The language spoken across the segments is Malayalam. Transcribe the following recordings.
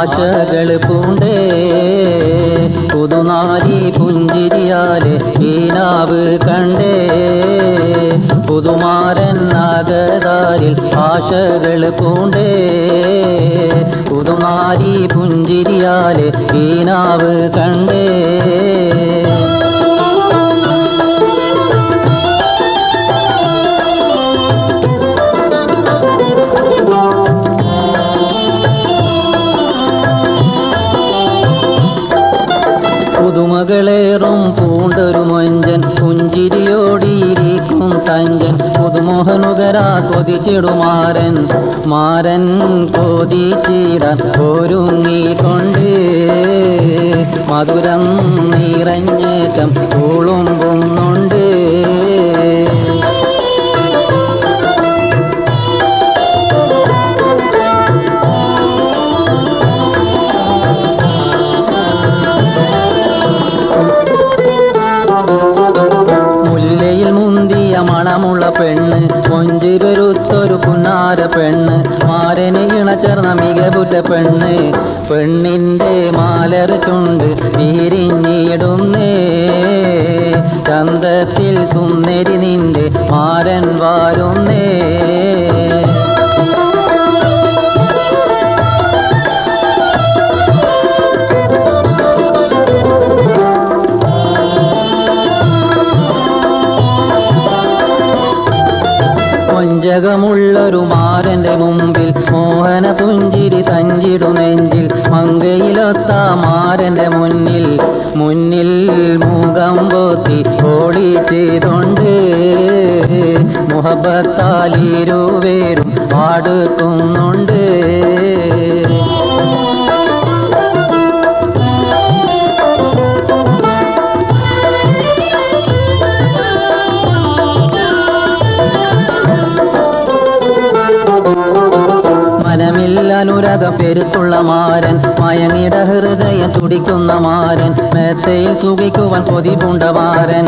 ആശകൾ പൂണ്ടേ. പുതുനാരി പുഞ്ചിരിയാലെ ഈനാവ് കണ്ടേ. പുതുമാരൻ നാഗതാരിൽ ആശകൾ പൂണ്ടേ. പുതുനാരി പുഞ്ചിരിയാലെ ഈനാവ് കണ്ടേ. പുതുമകളേറും പൂണ്ടൊരു മൊഞ്ചൻ പുഞ്ചിരിയോടിയിരിക്കും തഞ്ചൻ. പുതുമോഹനുകരാ കൊതിച്ചിടുമാരൻ മാരൻ കൊതിച്ചിടാൻ ഒരുങ്ങിക്കൊണ്ട് മധുരം നിറഞ്ഞേറ്റം തുളുമ്പുന്നുണ്ട് മണമുള്ള പെണ്ണ് കൊഞ്ചിരുത്തൊരു പുന്നാര പെണ്ണ് മാരന് ഇണചേർന്ന മികവുറ്റ പെണ്ണ്. പെണ്ണിന്റെ മാലർ ചുണ്ട് വിരിഞ്ഞിടുന്നേ. ചന്തത്തിൽ സുന്ദരി നിന്റെ മാരൻ വാരുന്നേ. കൊഞ്ചകമുള്ളൊരു മാരന്റെ മുമ്പിൽ മോഹന പുഞ്ചിരി തഞ്ചിടു നെഞ്ചിൽ മങ്കയിലൊത്ത മാരന്റെ മുന്നിൽ മുന്നിൽ മുഖം പോത്തി ഓടി ചെയ്തുണ്ട് മുഹബത്താലിരുവേരും പാടുക്കുന്നുണ്ട് അനുരകം പെരുത്തുള്ള മാരൻ മയങ്ങിട ഹൃദയം തുടിക്കുന്ന മാരൻ മേത്തയിൽ സുഖിക്കുവാൻ കൊതിപൂണ്ട മാരൻ.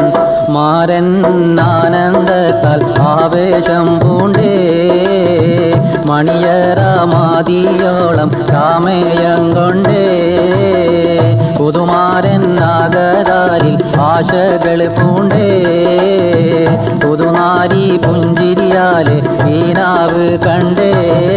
മാരൻ ആനന്ദത്താൽ ആവേശം പൂണ്ടേ. മണിയറമാതിയോളം കാമേയം കൊണ്ടേ. പുതുമാരൻ നാഗരാലിൽ ആശകൾ പൂണ്ടേ. പുതുനാരി പുഞ്ചിരിയാലെ വീണാവ് കണ്ടേ.